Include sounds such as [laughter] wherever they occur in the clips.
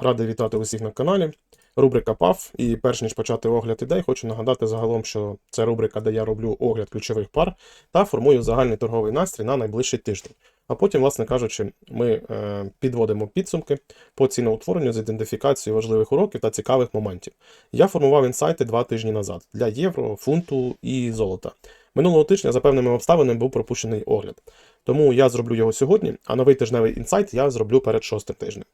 Радий вітати усіх на каналі. Рубрика ПАФ. І перш ніж почати огляд ідей, хочу нагадати загалом, що це рубрика, де я роблю огляд ключових пар та формую загальний торговий настрій на найближчий тиждень. А потім, власне кажучи, ми е, підводимо підсумки по ціноутворенню з ідентифікацією важливих уроків та цікавих моментів. Я формував інсайти два тижні назад для євро, фунту і золота. Минулого тижня за певними обставинами був пропущений огляд. Тому я зроблю його сьогодні, а новий тижневий інсайт я зроблю перед шостим тижнем.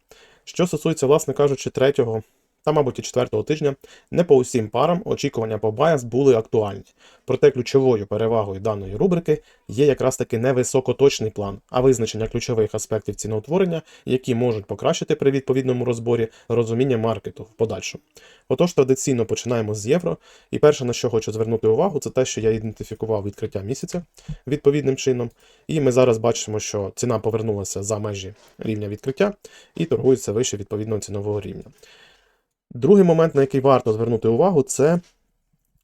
Що стосується, власне кажучи, третього та, мабуть, і четвертого тижня, не по усім парам очікування по bias були актуальні. Проте ключовою перевагою даної рубрики є якраз таки не високоточний план, а визначення ключових аспектів ціноутворення, які можуть покращити при відповідному розборі розуміння маркету в подальшому. Отож, традиційно починаємо з євро. І перше, на що хочу звернути увагу, це те, що я ідентифікував відкриття місяця відповідним чином. І ми зараз бачимо, що ціна повернулася за межі рівня відкриття і торгується вище відповідного цінового рівня. Другий момент, на який варто звернути увагу, це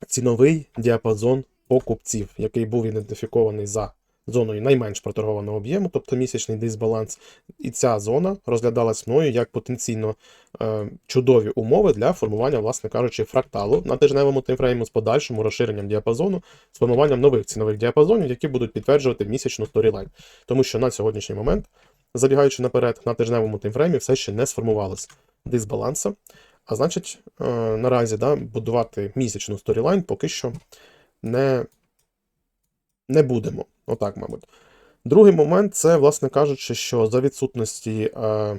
ціновий діапазон покупців, який був ідентифікований за зоною найменш проторгованого об'єму, тобто місячний дисбаланс. І ця зона розглядалась мною як потенційно е, чудові умови для формування, власне кажучи, фракталу на тижневому таймфрейму з подальшим розширенням діапазону, з формуванням нових цінових діапазонів, які будуть підтверджувати місячну сторілайн. Тому що на сьогоднішній момент, забігаючи наперед, на тижневому таймфреймі все ще не сформувалось дисбаланса. А значить, е, наразі да, будувати місячну сторілайн поки що не, не будемо. Отак, мабуть. Другий момент це, власне кажучи, що за відсутності. Е,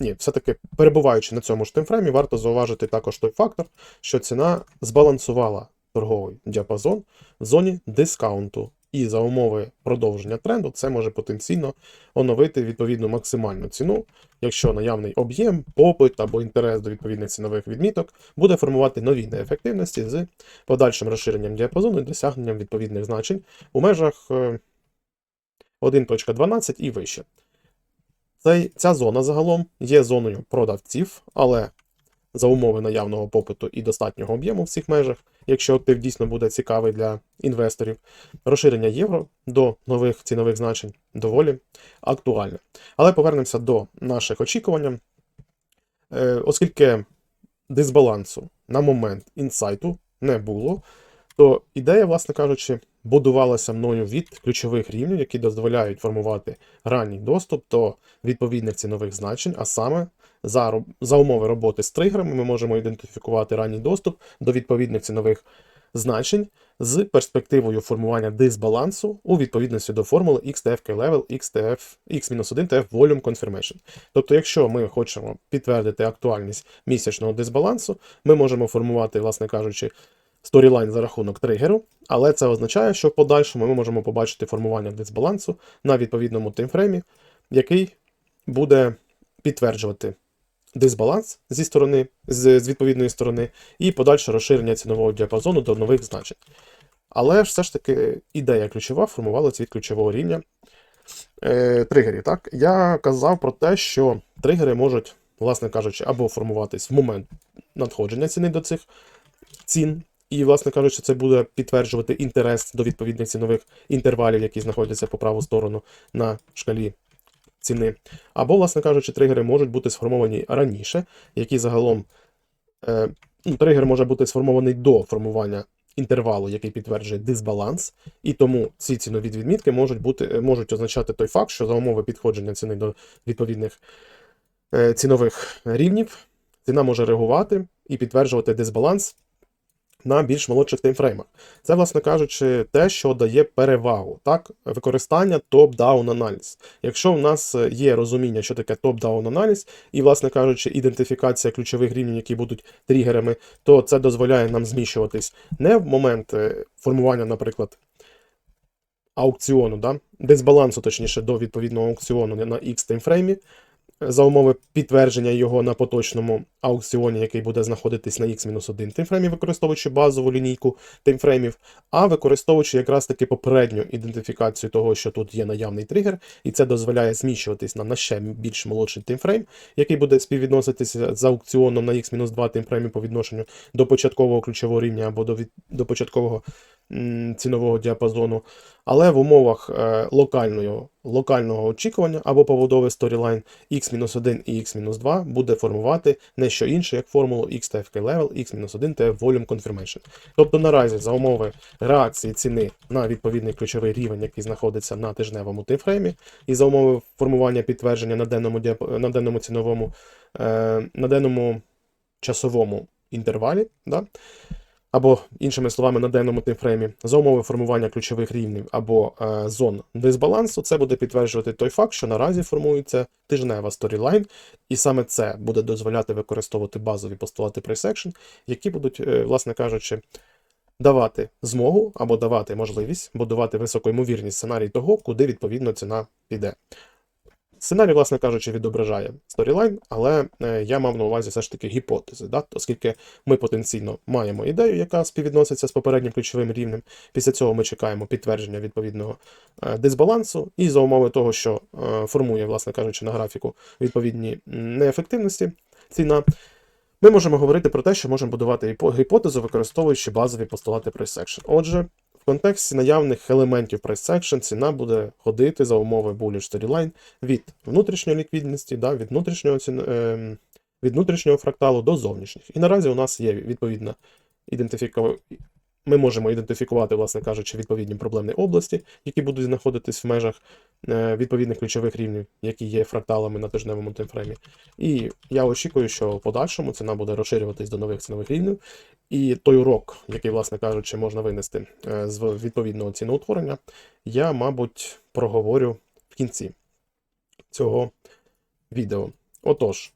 ні, все-таки перебуваючи на цьому ж таймфреймі, варто зауважити також той фактор, що ціна збалансувала торговий діапазон в зоні дискаунту. І за умови продовження тренду це може потенційно оновити відповідну максимальну ціну, якщо наявний об'єм, попит або інтерес до відповідних цінових відміток буде формувати нові неефективності з подальшим розширенням діапазону і досягненням відповідних значень у межах е, 1.12 і вище. Ця зона загалом є зоною продавців, але за умови наявного попиту і достатнього об'єму в цих межах, якщо актив дійсно буде цікавий для інвесторів, розширення євро до нових цінових значень доволі актуальне. Але повернемося до наших очікувань. Е, Оскільки дисбалансу на момент інсайту не було, то ідея, власне кажучи, будувалася мною від ключових рівнів, які дозволяють формувати ранній доступ до відповідних цінових значень, а саме за, за умови роботи з тригерами ми можемо ідентифікувати ранній доступ до відповідних цінових значень з перспективою формування дисбалансу у відповідності до формули XTF level XTF X-1 TF Volume Confirmation. Тобто, якщо ми хочемо підтвердити актуальність місячного дисбалансу, ми можемо формувати, власне кажучи, сторілайн за рахунок тригеру, але це означає, що в подальшому ми можемо побачити формування дисбалансу на відповідному таймфреймі, який буде підтверджувати дисбаланс зі сторони, з, з відповідної сторони, і подальше розширення цінового діапазону до нових значень. Але все ж таки ідея ключова формувалася від ключового рівня е, тригерів. Так? Я казав про те, що тригери можуть, власне кажучи, або формуватись в момент надходження ціни до цих цін. І, власне кажучи, це буде підтверджувати інтерес до відповідних цінових інтервалів, які знаходяться по праву сторону на шкалі ціни. Або, власне кажучи, тригери можуть бути сформовані раніше, які загалом е, ну, тригер може бути сформований до формування інтервалу, який підтверджує дисбаланс, і тому ці цінові відмітки можуть бути е, можуть означати той факт, що за умови підходження ціни до відповідних е, цінових рівнів ціна може реагувати і підтверджувати дисбаланс на більш молодших таймфреймах. Це, власне кажучи, те, що дає перевагу, так, використання топ-даун аналіз. Якщо в нас є розуміння, що таке топ-даун аналіз, і, власне кажучи, ідентифікація ключових рівнів, які будуть тригерами, то це дозволяє нам зміщуватись не в момент е, формування, наприклад, аукціону, да? дисбалансу, точніше, до відповідного аукціону на X таймфреймі, за умови підтвердження його на поточному аукціоні, який буде знаходитись на X-1 таймфреймі, використовуючи базову лінійку таймфреймів, а використовуючи якраз таки попередню ідентифікацію того, що тут є наявний тригер, і це дозволяє зміщуватись на, на ще більш молодший таймфрейм, який буде співвідноситися з аукціоном на X-2 таймфреймі по відношенню до початкового ключового рівня або до, від, до початкового цінового діапазону, але в умовах е, локального, локального очікування або побудови сторілайн x-1 і x-2 буде формувати не що інше, як формулу x та FK level, x-1 та volume confirmation. Тобто наразі за умови реакції ціни на відповідний ключовий рівень, який знаходиться на тижневому таймфреймі, і за умови формування підтвердження на денному, на денному ціновому, е, на денному часовому інтервалі, да? Або, іншими словами, на денному таймфреймі, за умови формування ключових рівнів або е, зон дисбалансу, це буде підтверджувати той факт, що наразі формується тижнева сторілайн, і саме це буде дозволяти використовувати базові постулати action, які будуть, е, власне кажучи, давати змогу або давати можливість будувати високоймовірність сценарій того, куди відповідно ціна піде. Сценарій, власне кажучи, відображає сторілайн, але е, я мав на увазі все ж таки гіпотези, да? оскільки ми потенційно маємо ідею, яка співвідноситься з попереднім ключовим рівнем. Після цього ми чекаємо підтвердження відповідного е, дисбалансу, і за умови того, що е, формує, власне кажучи, на графіку відповідні неефективності ціна. Ми можемо говорити про те, що можемо будувати гіпотезу, використовуючи базові постулати price action. Отже, в контексті наявних елементів price action ціна буде ходити за умови bullish storyline від внутрішньої ліквідності, да, від, внутрішнього, ціна- ем, від внутрішнього фракталу до зовнішніх. І наразі у нас є відповідна ідентифіка... Ми можемо ідентифікувати, власне кажучи, відповідні проблемні області, які будуть знаходитись в межах е, відповідних ключових рівнів, які є фракталами на тижневому таймфреймі. І я очікую, що в подальшому ціна буде розширюватись до нових цінових рівнів. І той урок, який, власне кажучи, можна винести е, з відповідного ціноутворення, я, мабуть, проговорю в кінці цього відео. Отож,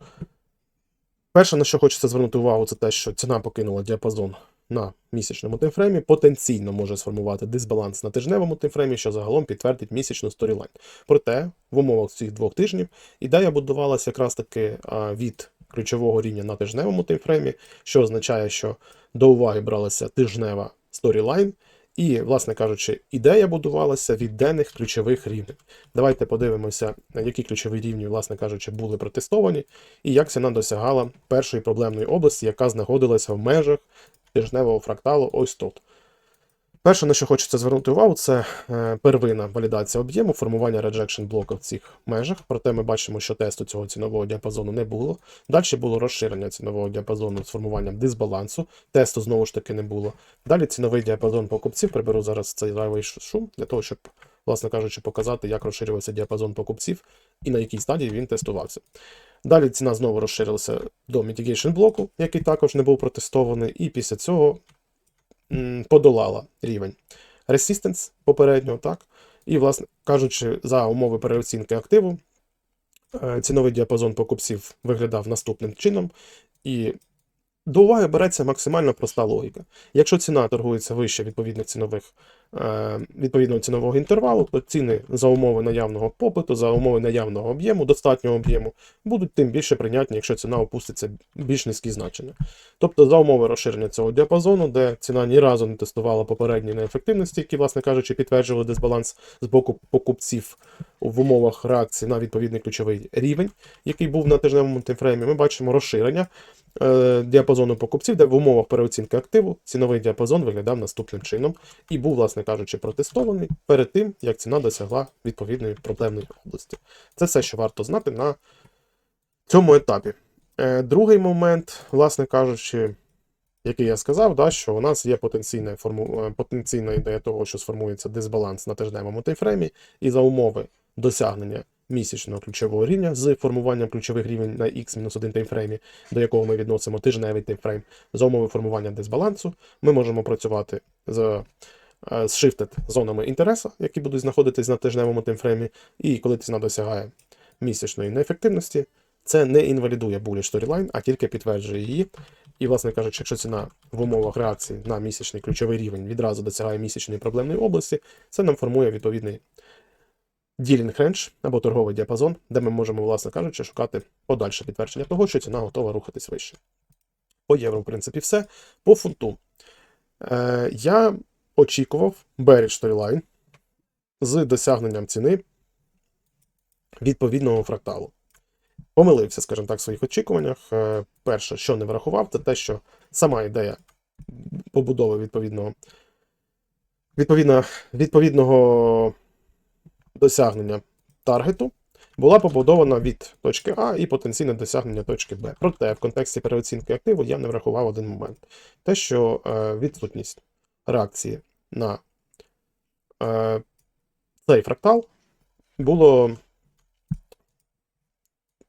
перше, на що хочеться звернути увагу, це те, що ціна покинула діапазон на місячному таймфреймі, потенційно може сформувати дисбаланс на тижневому таймфреймі, що загалом підтвердить місячну сторілайн. Проте, в умовах цих двох тижнів ідея будувалася якраз таки від ключового рівня на тижневому таймфреймі, що означає, що до уваги бралася тижнева сторілайн, і, власне кажучи, ідея будувалася від денних ключових рівнів. Давайте подивимося, які ключові рівні, власне кажучи, були протестовані, і як ціна досягала першої проблемної області, яка знаходилася в межах тижневого фракталу ось тут. Перше, на що хочеться звернути увагу, це е, первинна валідація об'єму, формування rejection блоку в цих межах. Проте ми бачимо, що тесту цього цінового діапазону не було. Далі було розширення цінового діапазону з формуванням дисбалансу. Тесту знову ж таки не було. Далі ціновий діапазон покупців. Приберу зараз цей зайвий шум для того, щоб, власне кажучи, показати, як розширювався діапазон покупців і на якій стадії він тестувався. Далі ціна знову розширилася до mitigation блоку, який також не був протестований, і після цього подолала рівень resistance попереднього, так? І, власне кажучи, за умови переоцінки активу, е, ціновий діапазон покупців виглядав наступним чином. І до уваги береться максимально проста логіка. Якщо ціна торгується вище відповідних цінових, відповідного цінового інтервалу, то ціни за умови наявного попиту, за умови наявного об'єму, достатнього об'єму, будуть тим більше прийнятні, якщо ціна опуститься більш низькі значення. Тобто за умови розширення цього діапазону, де ціна ні разу не тестувала попередні неефективності, які, власне кажучи, підтверджували дисбаланс з боку покупців в умовах реакції на відповідний ключовий рівень, який був на тижневому таймфреймі, ми бачимо розширення е, діапазону покупців, де в умовах переоцінки активу ціновий діапазон виглядав наступним чином і був, власне кажучи, протестований перед тим, як ціна досягла відповідної проблемної області. Це все, що варто знати на цьому етапі. Е, Другий момент, власне кажучи, який я сказав, да, що у нас є потенційна, форму... е, потенційна ідея того, що сформується дисбаланс на тижневому таймфреймі, і за умови досягнення місячного ключового рівня з формуванням ключових рівень на x-1 таймфреймі, до якого ми відносимо тижневий таймфрейм, за умови формування дисбалансу, ми можемо працювати з, е, з shifted зонами інтересу, які будуть знаходитись на тижневому таймфреймі, і коли ціна досягає місячної неефективності, це не інвалідує bullish storyline, а тільки підтверджує її. І, власне кажучи, якщо ціна в умовах реакції на місячний ключовий рівень відразу досягає місячної проблемної області, це нам формує відповідний ділінг рендж або торговий діапазон, де ми можемо, власне кажучи, шукати подальше підтвердження того, що ціна готова рухатись вище. По євро, в принципі, все. По фунту. Е, я очікував bearish storyline з досягненням ціни відповідного фракталу. Помилився, скажімо так, в своїх очікуваннях. Е, Перше, що не врахував, це те, що сама ідея побудови відповідного відповідно, відповідного досягнення таргету була побудована від точки А і потенційне досягнення точки Б. Проте в контексті переоцінки активу я не врахував один момент: те, що е, відсутність реакції на е, цей фрактал було.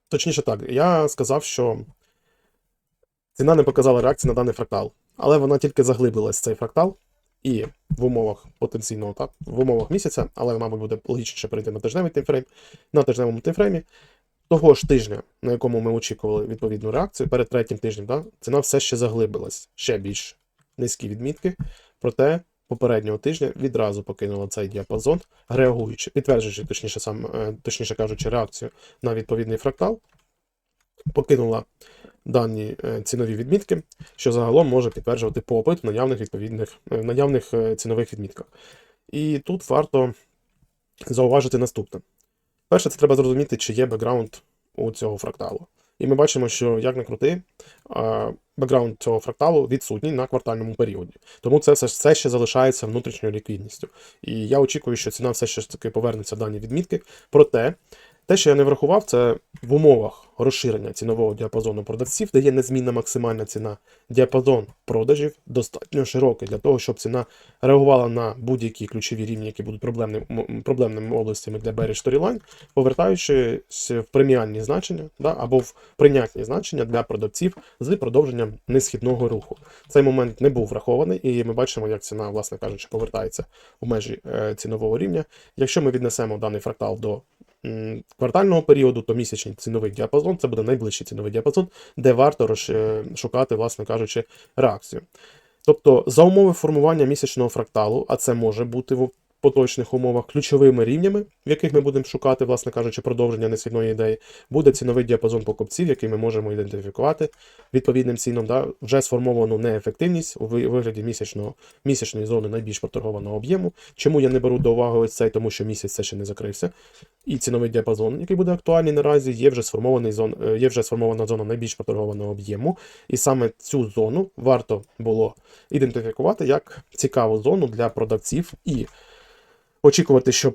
Точніше так, я сказав, що ціна не показала реакції на даний фрактал, але вона тільки заглибилась цей фрактал, і в умовах потенційного так, в умовах місяця, але, мабуть, буде логічніше перейти на тижневий таймфрейм, на тижневому таймфреймі. Того ж тижня, на якому ми очікували відповідну реакцію, перед третім тижнем, да, ціна все ще заглибилась ще більш низькі відмітки. Проте попереднього тижня відразу покинула цей діапазон, реагуючи, підтверджуючи, точніше, сам, е, точніше кажучи, реакцію на відповідний фрактал, покинула дані е, цінові відмітки, що загалом може підтверджувати попит в наявних відповідних е, в наявних е, цінових відмітках. І тут варто зауважити наступне. Перше, це треба зрозуміти, чи є бекграунд у цього фракталу. І ми бачимо, що як не крути, бекграунд цього фракталу відсутній на квартальному періоді. Тому це все, ще залишається внутрішньою ліквідністю. І я очікую, що ціна все ще таки повернеться в дані відмітки. Проте, те, що я не врахував, це в умовах розширення цінового діапазону продавців, де є незмінна максимальна ціна. Діапазон продажів достатньо широкий для того, щоб ціна реагувала на будь-які ключові рівні, які будуть проблемним, м- проблемними областями для Bearish Storyline, повертаючись в преміальні значення да, або в прийнятні значення для продавців з продовженням несхідного руху. Цей момент не був врахований, і ми бачимо, як ціна, власне кажучи, повертається в межі е, цінового рівня. Якщо ми віднесемо даний фрактал до квартального періоду, то місячний ціновий діапазон це буде найближчий ціновий діапазон, де варто е, шукати, власне кажучи, реакцію. Тобто, за умови формування місячного фракталу, а це може бути поточних умовах ключовими рівнями, в яких ми будемо шукати, власне кажучи, продовження несхідної ідеї, буде ціновий діапазон покупців, який ми можемо ідентифікувати відповідним цінам, да, вже сформовану неефективність у вигляді місячного, місячної зони найбільш проторгованого об'єму. Чому я не беру до уваги ось цей, тому що місяць все ще не закрився. І ціновий діапазон, який буде актуальний наразі, є вже сформований зон, е, є вже сформована зона найбільш проторгованого об'єму. І саме цю зону варто було ідентифікувати як цікаву зону для продавців і очікувати, що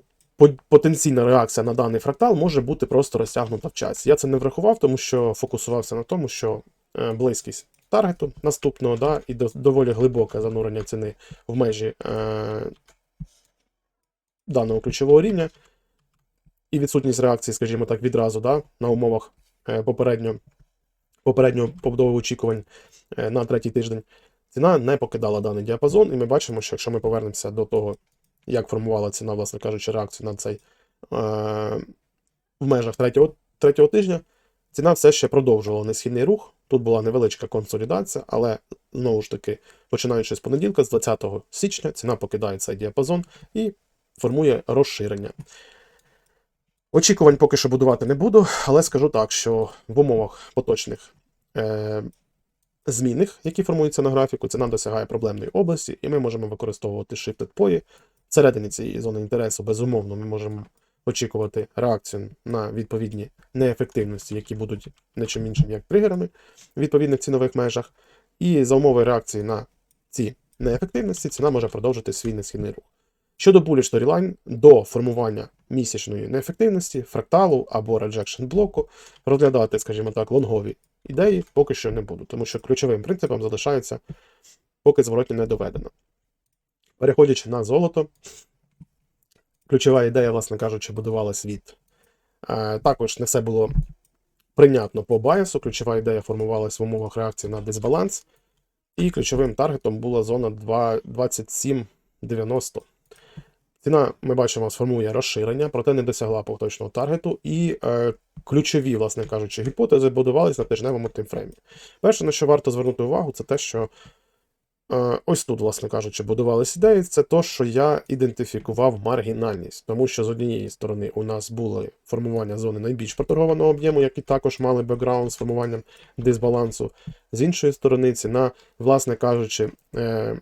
потенційна реакція на даний фрактал може бути просто розтягнута в часі. Я це не врахував, тому що фокусувався на тому, що е, близькість таргету наступного, да, і доволі глибоке занурення ціни в межі е, даного ключового рівня, і відсутність реакції, скажімо так, відразу да, на умовах е, попередньо, попереднього побудови очікувань е, на третій тиждень. Ціна не покидала даний діапазон, і ми бачимо, що якщо ми повернемося до того, як формувала ціна, власне кажучи, реакцію на цей е, в межах третього, третього тижня, ціна все ще продовжувала несхідний рух. Тут була невеличка консолідація, але знову ж таки, починаючи з понеділка, з 20 січня, ціна покидає цей діапазон і формує розширення. Очікувань поки що будувати не буду, але скажу так, що в умовах поточних е, змінних, які формуються на графіку, ціна досягає проблемної області, і ми можемо використовувати shifted пої. Всередині цієї зони інтересу, безумовно, ми можемо очікувати реакцію на відповідні неефективності, які будуть не чим іншим, як тригерами в відповідних цінових межах. І за умови реакції на ці неефективності ціна може продовжити свій несхідний рух. Щодо bullish storyline, до формування місячної неефективності, фракталу або rejection блоку, розглядати, скажімо так, лонгові ідеї поки що не буду, тому що ключовим принципом залишається, поки зворотня не доведено. Переходячи на золото, ключова ідея, власне кажучи, будувалась від. Е, також не все було прийнятно по байасу. Ключова ідея формувалась в умовах реакції на дисбаланс. І ключовим таргетом була зона 27,90. Ціна, ми бачимо, сформує розширення, проте не досягла поточного таргету, і е, ключові, власне кажучи, гіпотези будувалися на тижневому таймфреймі. Перше, на що варто звернути увагу, це те, що ось тут, власне кажучи, будувалися ідеї, це то, що я ідентифікував маргінальність, тому що з однієї сторони у нас було формування зони найбільш проторгованого об'єму, які також мали бекграунд з формуванням дисбалансу. З іншої сторони, ціна, власне кажучи, е,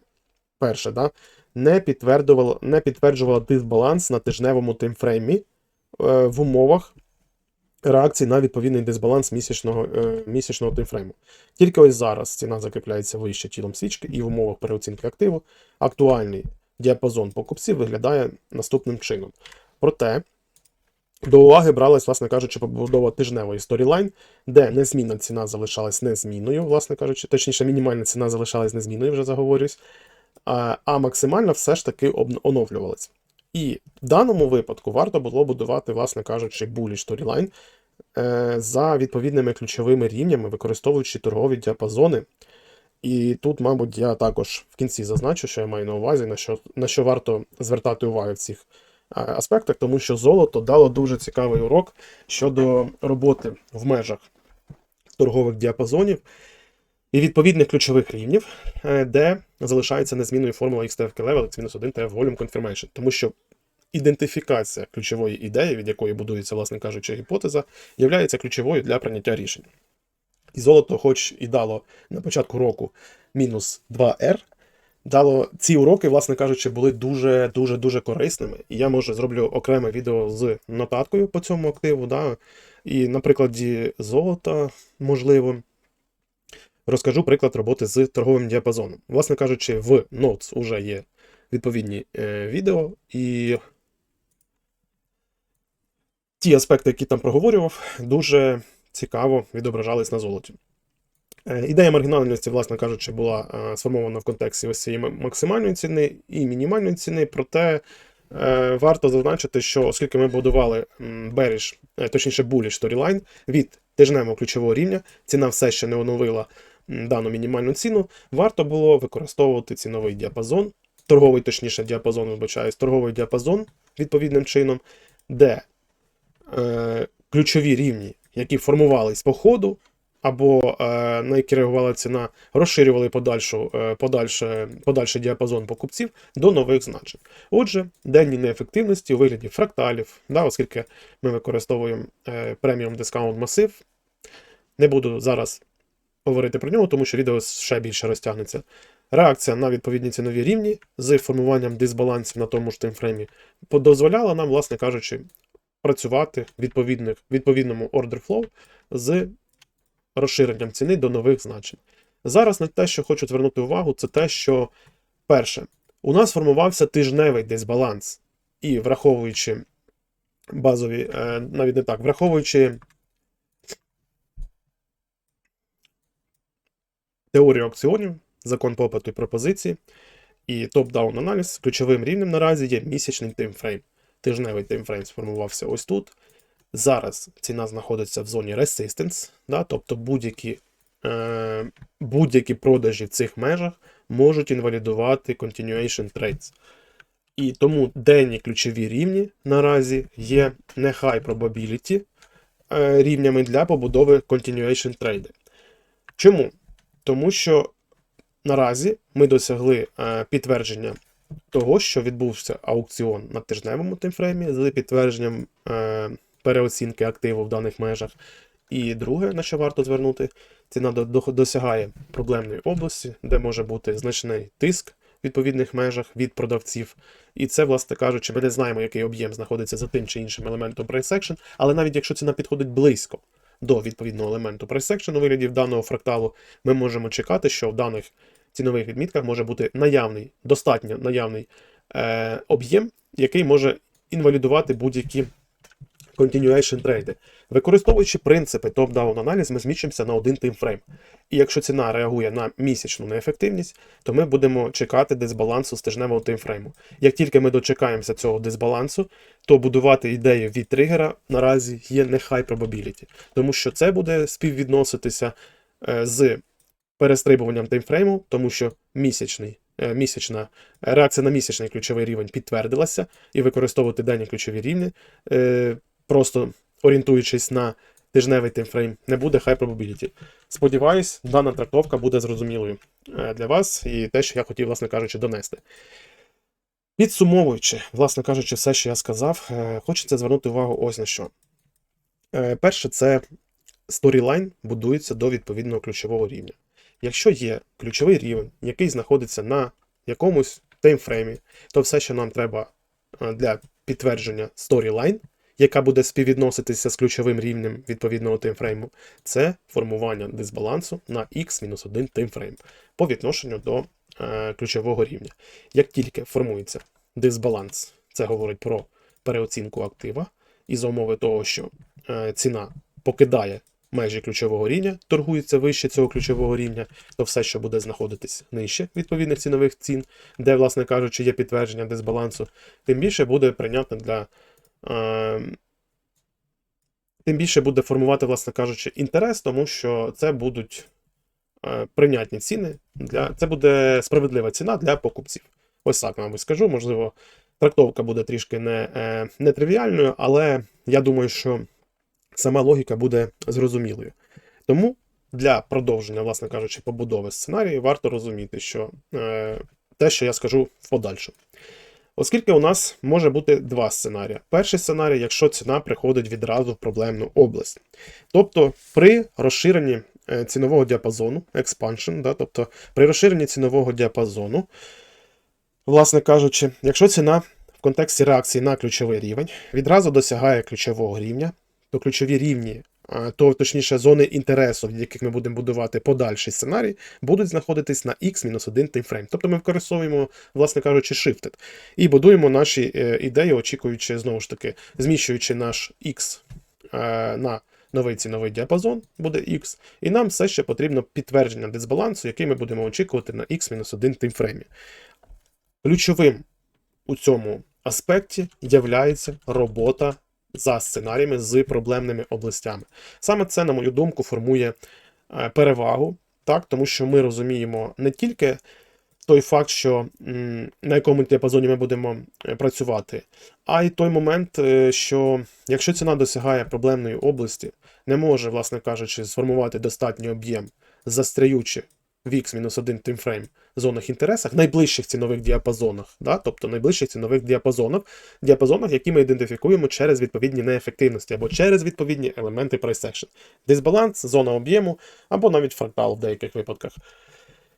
перше, да, не підтверджувала, не підтверджувала дисбаланс на тижневому таймфреймі е, в умовах реакції на відповідний дисбаланс місячного, е, місячного таймфрейму. Тільки ось зараз ціна закріпляється вище тілом свічки і в умовах переоцінки активу актуальний діапазон покупців виглядає наступним чином. Проте до уваги бралась, власне кажучи, побудова тижневої сторілайн, де незмінна ціна залишалась незмінною, власне кажучи, точніше, мінімальна ціна залишалась незмінною, вже заговорюсь, а, максимальна все ж таки оновлювалась. І в даному випадку варто було будувати, власне кажучи, булі сторілайн е, за відповідними ключовими рівнями, використовуючи торгові діапазони. І тут, мабуть, я також в кінці зазначу, що я маю на увазі, на що, на що варто звертати увагу в цих аспектах, тому що золото дало дуже цікавий урок щодо роботи в межах торгових діапазонів і відповідних ключових рівнів, е, де залишається незмінною формула XTF level X-1 TF Volume Confirmation, тому що ідентифікація ключової ідеї, від якої будується, власне кажучи, гіпотеза, є ключовою для прийняття рішень. І золото, хоч і дало на початку року мінус 2R, дало ці уроки, власне кажучи, були дуже дуже дуже корисними. І я може зроблю окреме відео з нотаткою по цьому активу. Да? І на прикладі золота, можливо, розкажу приклад роботи з торговим діапазоном. Власне кажучи, в Notes вже є відповідні е, відео, і ті аспекти, які там проговорював, дуже цікаво відображались на золоті. Е, Ідея маргінальності, власне кажучи, була е, сформована в контексті ось цієї максимальної ціни і мінімальної ціни, проте е, варто зазначити, що оскільки ми будували е, точніше bullish storyline від тижневого ключового рівня, ціна все ще не оновила дану мінімальну ціну, варто було використовувати ціновий діапазон, торговий, точніше, діапазон, вибачаюсь, торговий діапазон відповідним чином, де е, ключові рівні, які формувались по ходу, або е, на які реагувала ціна, розширювали подальшу, е, подальше, подальший діапазон покупців до нових значень. Отже, денні неефективності у вигляді фракталів, да, оскільки ми використовуємо е, преміум дискаунт масив. Не буду зараз говорити про нього, тому що відео ще більше розтягнеться. Реакція на відповідні цінові рівні з формуванням дисбалансів на тому ж таймфреймі дозволяла нам, власне кажучи, працювати в відповідному order flow з розширенням ціни до нових значень. Зараз на те, що хочу звернути увагу, це те, що перше, у нас формувався тижневий дисбаланс, і враховуючи базові, е, навіть не так, враховуючи теорію аукціонів, закон попиту і пропозиції і топ-даун аналіз, ключовим рівнем наразі є місячний таймфрейм. Тижневий таймфрейм сформувався ось тут. Зараз ціна знаходиться в зоні resistance, да, тобто будь-які е, будь-які продажі в цих межах можуть інвалідувати continuation trades. І тому денні ключові рівні наразі є не high probability е, рівнями для побудови continuation трейди. Чому? Тому що наразі ми досягли е, підтвердження того, що відбувся аукціон на тижневому таймфреймі з підтвердженням е, переоцінки активу в даних межах. І друге, на що варто звернути, ціна до- до- досягає проблемної області, де може бути значний тиск в відповідних межах від продавців. І це, власне кажучи, ми не знаємо, який об'єм знаходиться за тим чи іншим елементом price action, але навіть якщо ціна підходить близько до відповідного елементу пресекшену action у вигляді даного фракталу, ми можемо чекати, що в даних цінових відмітках може бути наявний, достатньо наявний е, об'єм, який може інвалідувати будь-які continuation трейди. Використовуючи принципи топ-даун аналіз, ми зміщимося на один таймфрейм. І якщо ціна реагує на місячну неефективність, то ми будемо чекати дисбалансу з тижневого таймфрейму. Як тільки ми дочекаємося цього дисбалансу, то будувати ідею від тригера наразі є не high probability, тому що це буде співвідноситися е, з перестрибуванням таймфрейму, тому що місячний. е, Місячна реакція на місячний ключовий рівень підтвердилася, і використовувати денні ключові рівні, е, просто орієнтуючись на тижневий таймфрейм, не буде high probability. Сподіваюсь, дана трактовка буде зрозумілою е, для вас і те, що я хотів, власне кажучи, донести. Підсумовуючи, власне кажучи, все, що я сказав, е, хочеться звернути увагу ось на що. Е, Перше, це сторілайн будується до відповідного ключового рівня. Якщо є ключовий рівень, який знаходиться на якомусь таймфреймі, то все, що нам треба для підтвердження storyline, яка буде співвідноситися з ключовим рівнем відповідного таймфрейму, це формування дисбалансу на x-1 таймфрейм по відношенню до е, ключового рівня. Як тільки формується дисбаланс, це говорить про переоцінку актива, і за умови того, що е, ціна покидає межі ключового рівня, торгується вище цього ключового рівня, то все, що буде знаходитись нижче відповідних цінових цін, де, власне кажучи, є підтвердження дисбалансу, тим більше буде прийнятно для. Е, тим більше буде формувати, власне кажучи, інтерес, тому що це будуть е, прийнятні ціни. Для, Це буде справедлива ціна для покупців. Ось так, мабуть, скажу. Можливо, трактовка буде трішки не, е, нетривіальною, але я думаю, що сама логіка буде зрозумілою. Тому для продовження, власне кажучи, побудови сценарію варто розуміти, що е, те, що я скажу в подальшому. Оскільки у нас може бути два сценарії. Перший сценарій, якщо ціна приходить відразу в проблемну область. Тобто при розширенні е, цінового діапазону, expansion, да, тобто при розширенні цінового діапазону, власне кажучи, якщо ціна в контексті реакції на ключовий рівень відразу досягає ключового рівня, то ключові рівні, то точніше зони інтересу, в яких ми будемо будувати подальший сценарій, будуть знаходитись на x-1 таймфрейм. Тобто ми використовуємо, власне кажучи, shifted. І будуємо наші е, ідеї, очікуючи, знову ж таки, зміщуючи наш x е, на новий ціновий діапазон, буде x, і нам все ще потрібно підтвердження дисбалансу, який ми будемо очікувати на x-1 таймфреймі. Ключовим у цьому аспекті являється робота за сценаріями з проблемними областями. Саме це, на мою думку, формує е, перевагу, так, тому що ми розуміємо не тільки той факт, що на якому діапазоні ми будемо е, працювати, а й той момент, е, що якщо ціна досягає проблемної області, не може, власне кажучи, сформувати достатній об'єм, застряючи в X-1 таймфрейм зонах інтересах, найближчих цінових діапазонах, да? тобто найближчих цінових діапазонах, діапазонах, які ми ідентифікуємо через відповідні неефективності або через відповідні елементи price action. Дисбаланс, зона об'єму або навіть фрактал в деяких випадках.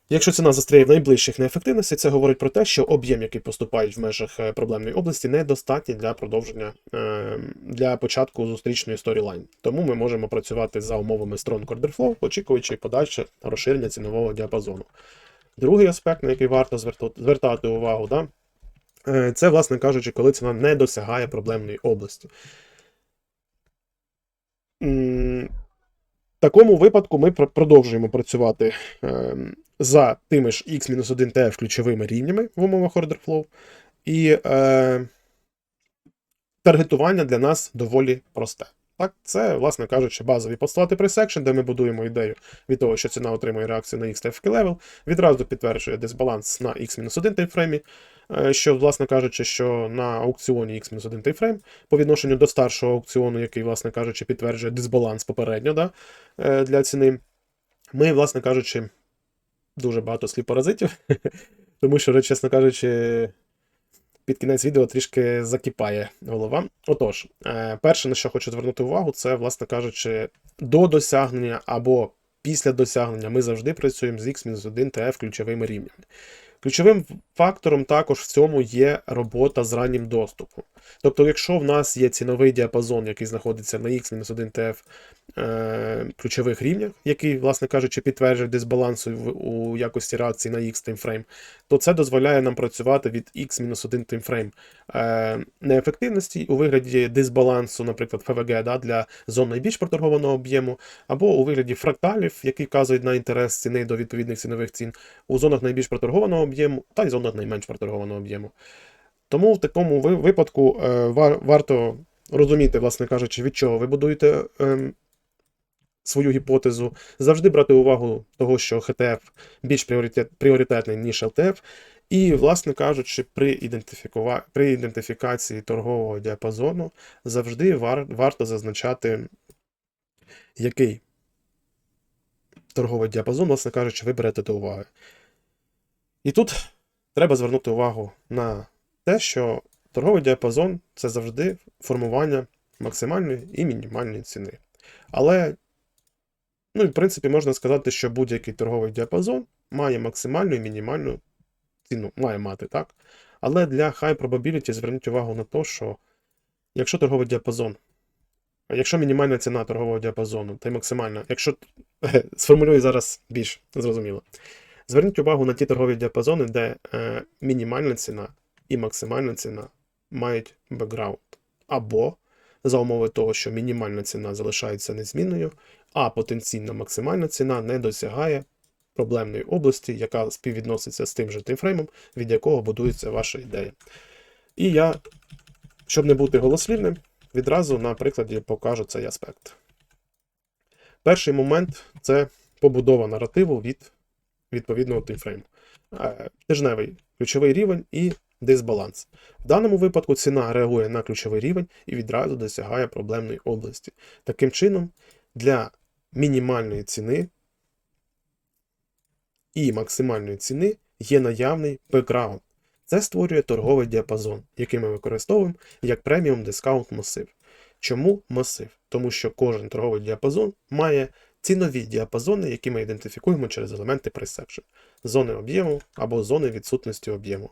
Якщо ціна застряє в найближчих неефективності, це говорить про те, що об'єм, який поступає в межах е, проблемної області, недостатній для продовження е, для початку зустрічної сторілайн. Тому ми можемо працювати за умовами Strong Order Flow, очікуючи подальше розширення цінового діапазону. Другий аспект, на який варто звертати, увагу, да, е, це, власне кажучи, коли ціна не досягає проблемної області. В такому випадку ми продовжуємо працювати е, за тими ж x-1 TF ключовими рівнями в умовах order flow. І е, таргетування для нас доволі просте. Так, це, власне кажучи, базові постулати пресекшн, де ми будуємо ідею від того, що ціна отримує реакцію на X та левел, відразу підтверджує дисбаланс на X-1 таймфреймі, е, що, власне кажучи, що на аукціоні X-1 таймфрейм по відношенню до старшого аукціону, який, власне кажучи, підтверджує дисбаланс попередньо да, е, для ціни, ми, власне кажучи, дуже багато слів паразитів, [laughs] тому що, чесно кажучи, під кінець відео трішки закипає голова. Отож, е, перше, на що хочу звернути увагу, це, власне кажучи, до досягнення або після досягнення ми завжди працюємо з X-1 TF ключовими рівнями. Ключовим фактором також в цьому є робота з раннім доступом. Тобто, якщо в нас є ціновий діапазон, який знаходиться на X-1 TF е, ключових рівнях, який, власне кажучи, підтверджує дисбаланс у, якості реакції на X таймфрейм, то це дозволяє нам працювати від X-1 таймфрейм е, неефективності у вигляді дисбалансу, наприклад, ФВГ да, для зон найбільш проторгованого об'єму, або у вигляді фракталів, які вказують на інтерес ціни до відповідних цінових цін, у зонах найбільш проторгованого об'єму та й зонах найменш проторгованого об'єму. Тому в такому випадку е, вар- варто розуміти, власне кажучи, від чого ви будуєте ем, свою гіпотезу, завжди брати увагу того, що ХТФ більш пріоритет, пріоритетний, ніж ЛТФ. І, власне кажучи, при, ідентифікува... при ідентифікації торгового діапазону завжди вар... варто зазначати, який торговий діапазон, власне кажучи, ви берете до уваги. І тут треба звернути увагу на те, що торговий діапазон це завжди формування максимальної і мінімальної ціни. Але, ну, в принципі, можна сказати, що будь-який торговий діапазон має максимальну і мінімальну ціну, має мати, так? Але для high probability зверніть увагу на те, що якщо торговий діапазон, якщо мінімальна ціна торгового діапазону, та й максимальна, якщо [laughs] сформулюю зараз більш зрозуміло. Зверніть увагу на ті торгові діапазони, де е, мінімальна ціна і максимальна ціна мають бекграунд. Або за умови того, що мінімальна ціна залишається незмінною, а потенційна максимальна ціна не досягає проблемної області, яка співвідноситься з тим же таймфреймом, від якого будується ваша ідея. І я, щоб не бути голослівним, відразу на прикладі покажу цей аспект. Перший момент це побудова наративу від відповідного таймфрейму. Е, Тижневий ключовий рівень і дисбаланс. В даному випадку ціна реагує на ключовий рівень і відразу досягає проблемної області. Таким чином, для мінімальної ціни і максимальної ціни є наявний бекграунд. Це створює торговий діапазон, який ми використовуємо як преміум дискаунт масив. Чому масив? Тому що кожен торговий діапазон має цінові діапазони, які ми ідентифікуємо через елементи Perception, зони об'єму або зони відсутності об'єму.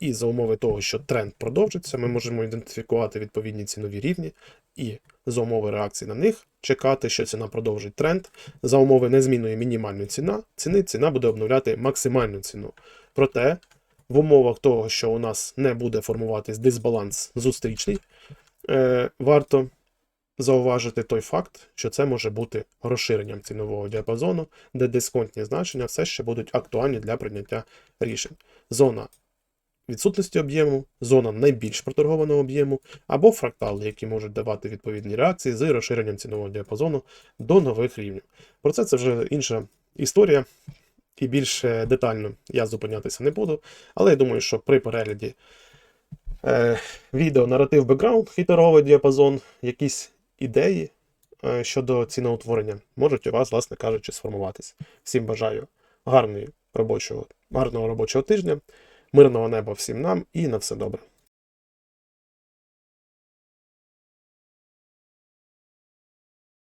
І за умови того, що тренд продовжиться, ми можемо ідентифікувати відповідні цінові рівні і за умови реакції на них чекати, що ціна продовжить тренд. За умови незмінної мінімальної ціна, ціни ціна буде обновляти максимальну ціну. Проте, в умовах того, що у нас не буде формуватись дисбаланс зустрічний, е, варто зауважити той факт, що це може бути розширенням цінового діапазону, де дисконтні значення все ще будуть актуальні для прийняття рішень. Зона відсутності об'єму, зона найбільш проторгованого об'єму, або фрактали, які можуть давати відповідні реакції з розширенням цінового діапазону до нових рівнів. Про це це вже інша історія, і більш детально я зупинятися не буду, але я думаю, що при перегляді е, відео наратив бекграунд і діапазон, якісь ідеї е, щодо ціноутворення можуть у вас, власне кажучи, сформуватися. Всім бажаю гарної робочого, гарного робочого тижня, мирного неба всім нам і на все добре.